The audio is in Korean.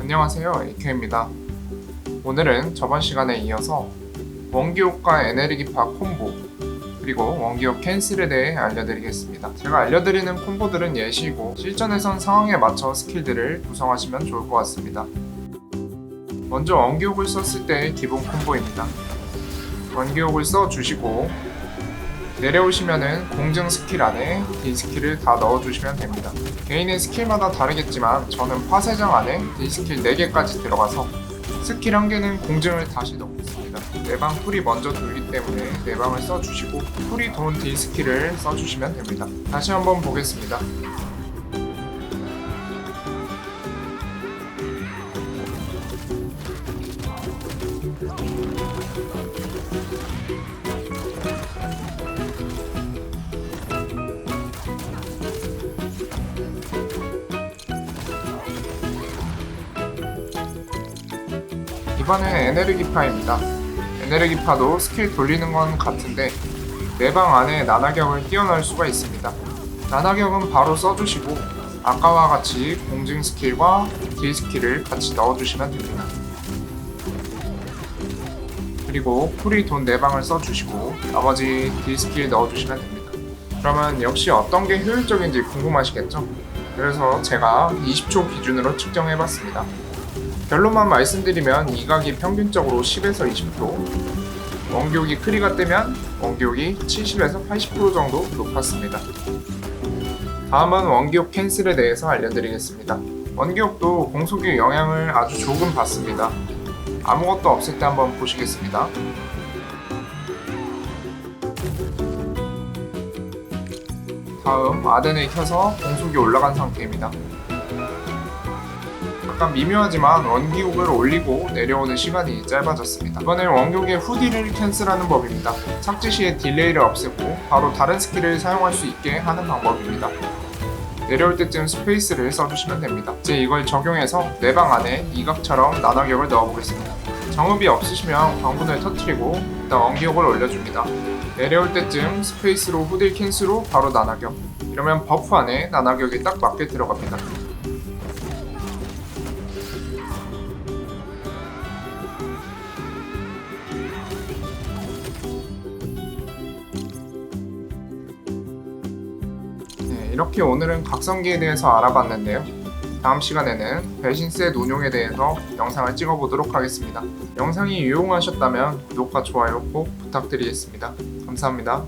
안녕하세요 AK입니다. 오늘은 저번 시간에 이어서 원기옥과 에네르기파 콤보 그리고 원기옥 캔슬에 대해 알려드리겠습니다. 제가 알려드리는 콤보들은 예시이고 실전에선 상황에 맞춰 스킬들을 구성하시면 좋을 것 같습니다. 먼저 원기옥을 썼을 때의 기본 콤보입니다. 원기옥을 써주시고 내려오시면은 공증 스킬 안에 D 스킬을 다 넣어주시면 됩니다. 개인의 스킬마다 다르겠지만 저는 파쇄장 안에 D 스킬 4개까지 들어가서 스킬 1개는 공증을 다시 넣고 있습니다. 내방 풀이 먼저 돌기 때문에 내방을 써주시고 풀이 돈 D 스킬을 써주시면 됩니다. 다시 한번 보겠습니다. 이번엔 에네르기파입니다. 에네르기파도 스킬 돌리는 건 같은데 내방 안에 나나격을 띄워넣을 수가 있습니다. 나나격은 바로 써주시고 아까와 같이 공증 스킬과 D 스킬을 같이 넣어주시면 됩니다. 그리고 풀이 돈 내방을 써주시고 나머지 D 스킬 넣어주시면 됩니다. 그러면 역시 어떤 게 효율적인지 궁금하시겠죠? 그래서 제가 20초 기준으로 측정해봤습니다. 결론만 말씀드리면 이 각이 평균적으로 10에서 20%, 원기옥이 크리가 뜨면 원기옥이 70에서 80% 정도 높았습니다. 다음은 원기옥 캔슬에 대해서 알려드리겠습니다. 원기옥도 공속의 영향을 아주 조금 받습니다. 아무것도 없을 때 한번 보시겠습니다. 다음 아덴을 켜서 공속이 올라간 상태입니다. 약간 미묘하지만 원기옥을 올리고 내려오는 시간이 짧아졌습니다. 이번엔 원기옥의 후디를 캔슬하는 법입니다. 착지 시에 딜레이를 없애고 바로 다른 스킬을 사용할 수 있게 하는 방법입니다. 내려올 때쯤 스페이스를 써주시면 됩니다. 이제 이걸 적용해서 내방 안에 이각처럼 나나격을 넣어보겠습니다. 정읍이 없으시면 광분을 터트리고 일단 원기옥을 올려줍니다. 내려올 때쯤 스페이스로 후딜 캔슬로 바로 나나격 이러면 버프 안에 나나격이 딱 맞게 들어갑니다. 네, 이렇게 오늘은 각성기에 대해서 알아봤는데요. 다음 시간에는 배신셋 운용에 대해서 영상을 찍어보도록 하겠습니다. 영상이 유용하셨다면 구독과 좋아요 꼭 부탁드리겠습니다. 감사합니다.